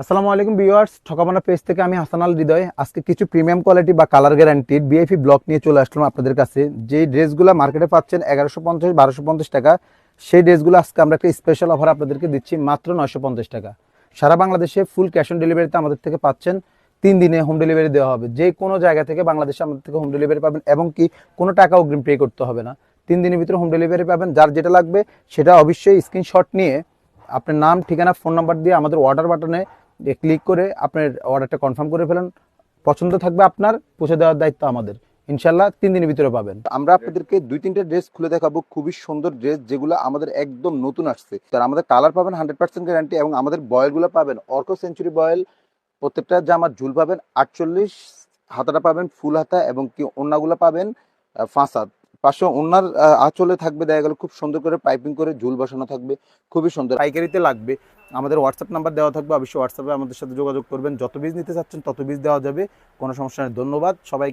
আসসালামু আলাইকুম viewers ঠকাবানা page থেকে আমি হাসানাল হৃদয়। আজকে কিছু প্রিমিয়াম কোয়ালিটি বা কালার গ্যারান্টিড বিআইপি ব্লক নিয়ে চলে আসলাম আপনাদের কাছে। যে ড্রেসগুলো মার্কেটে পাচ্ছেন এগারোশো পঞ্চাশ, বারোশো পঞ্চাশ টাকা, সেই ড্রেসগুলো আজকে আমরা একটা স্পেশাল অফার আপনাদেরকে দিচ্ছি মাত্র নয়শো পঞ্চাশ টাকা। সারা বাংলাদেশে ফুল ক্যাশ অন ডেলিভারিতে আমাদের থেকে পাচ্ছেন তিন দিনে হোম ডেলিভারি দেওয়া হবে। যে কোনো জায়গা থেকে বাংলাদেশে আমাদের থেকে হোম ডেলিভারি পাবেন এবং কি কোনো টাকা অগ্রিম পে করতে হবে না। তিন দিনের ভিতরে হোম ডেলিভারি পাবেন, যার যেটা লাগবে সেটা অবশ্যই স্ক্রিনশট নিয়ে আপনার নাম, ঠিকানা ফোন নাম্বার দিয়ে আমাদের অর্ডার বাটনে ক্লিক করে আপনার অর্ডারটা কনফার্ম করে ফেলেন। পছন্দ থাকবে আপনার, পৌঁছে দেওয়ার দায়িত্ব আমাদের। ইনশাল্লাহ তিন দিনের ভিতরে পাবেন। আমরা আপনাদেরকে দুই তিনটে ড্রেস খুলে দেখাবো, খুবই সুন্দর ড্রেস যেগুলো আমাদের একদম নতুন আসছে। তার আমাদের কালার পাবেন হান্ড্রেড পার্সেন্ট গ্যারান্টি এবং আমাদের বয়েলগুলো পাবেন অর্কো সেঞ্চুরি বয়েল প্রত্যেকটা জামার ঝুল পাবেন আটচল্লিশ, হাতাটা পাবেন ফুল হাতা এবং কি ওন্নাগুলো পাবেন হাত পাশে ওনার আঁচলে থাকবে, দেখা গেল খুব সুন্দর করে পাইপিং করে ঝুল বসানো থাকবে, খুবই সুন্দর। পাইকারিতে লাগবে, আমাদের হোয়াটসঅ্যাপ নাম্বার দেওয়া থাকবে, অবশ্যই হোয়াটসঅ্যাপে আমাদের সাথে যোগাযোগ করবেন, যত বীজ নিতে চাচ্ছেন তত বীজ দেওয়া যাবে, কোনো সমস্যা নেই, ধন্যবাদ, সবাই